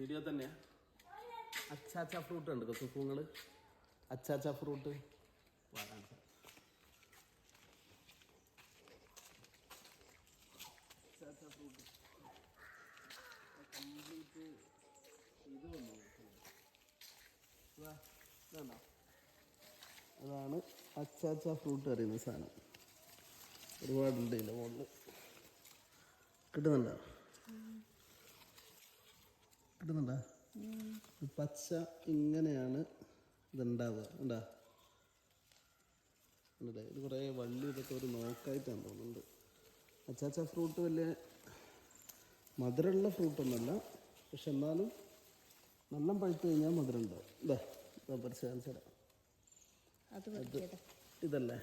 Video തന്നെയാ. അച്ചാച്ച fruit ഉണ്ട് സുഖങ്ങൾ അച്ചാച്ച ഫ്രൂട്ട് വരാണ് അച്ചാച്ച ഫ്രൂട്ട് കംപ്ലീറ്റ് ഇത് വന്നു. വാ, ഇതാണോ അതാണ് അച്ചാച്ച ഫ്രൂട്ട് അറിയുന്ന സാധനം. ഒരുപാടുണ്ട് ഇതിന്റെ മുകളിൽ കിട്ടുന്നുണ്ടോ? കിട്ടുന്നുണ്ടോ പച്ച ഇങ്ങനെയാണ് ഇതുണ്ടാവുക. ഉണ്ടാ ഉണ്ടല്ലേ ഇത് കുറേ വള്ളി ഇതൊക്കെ ഒരു നോക്കായിട്ടാണ് തോന്നുന്നുണ്ട്. അച്ചാച്ച ഫ്രൂട്ട് വലിയ മധുരമുള്ള ഫ്രൂട്ടൊന്നുമല്ല. പക്ഷെ എന്നാലും നല്ല പഴുത്ത് കഴിഞ്ഞാൽ മധുരം ഉണ്ടാവും ഇതാ ഇതാ പറിച്ച് കാണിച്ചു തരാം. അത് ഇതല്ലേ?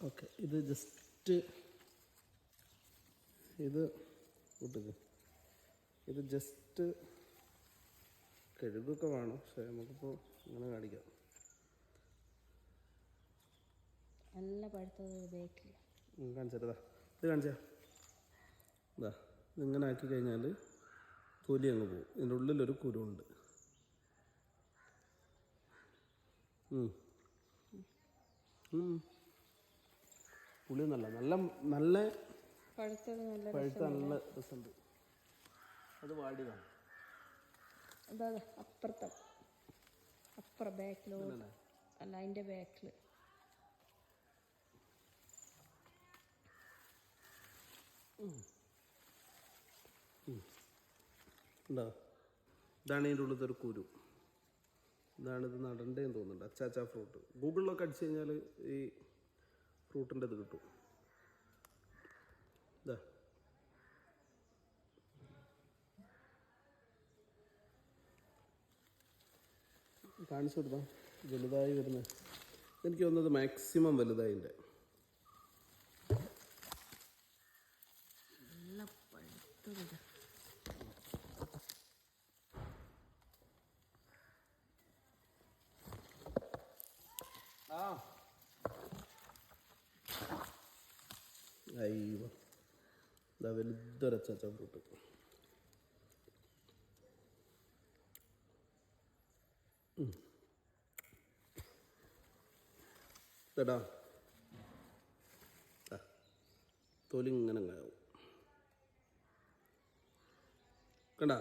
ഓക്കെ ഇത് ജസ്റ്റ് ഇത് കൂട്ടുക ഇത് ജസ്റ്റ് കഴുകൊക്കെ വേണം പക്ഷേ നമുക്കിപ്പോൾ ഇങ്ങനെ കാണിക്കാം. നല്ല പഴുത്തത് കാണിച്ചേരതാ ഇത് കാണിച്ചാ. ഇതാ ഇതിങ്ങനെ ആക്കി കഴിഞ്ഞാൽ തൊലി അങ്ങ് പോകും. ഇതിന്റെ ഉള്ളിലൊരു കുരുണ്ട്. പുളി നല്ല നല്ല നല്ല പഴുത്ത നല്ല രസമുണ്ട്. അത് വാടിയതാണ്. അതാ? അപ്പുറത്തെ അപ്പുറം ബാക്കിലോട്ട് അല്ല അതിന്റെ ബാക്കിൽ ഉണ്ടോ ഇതാണ് ഇതിന്റെ ഉള്ളിലത്തെ ഒരു കുരു. ഇതാണ് ഇത് നടണ്ടേന്ന് തോന്നുന്നുണ്ട്. അച്ചാച്ച ഫ്രൂട്ട് ഗൂഗിളിലൊക്കെ അടിച്ചു കഴിഞ്ഞാൽ ഈ ഫ്രൂട്ടിന്റെ ഇത് കിട്ടും. കാണിച്ചു കൊടുത്താ. വലുതായി വരുന്നത്. എനിക്ക് തോന്നുന്നത് മാക്സിമം വലുതായിന്റെ. ആ. അയ്യോ. ഇതാ വലുതൊരച്ചാച്ച ഫ്രൂട്ട് തൊലിങ്ങനെ തൊലി ഇങ്ങനെ കണ്ട?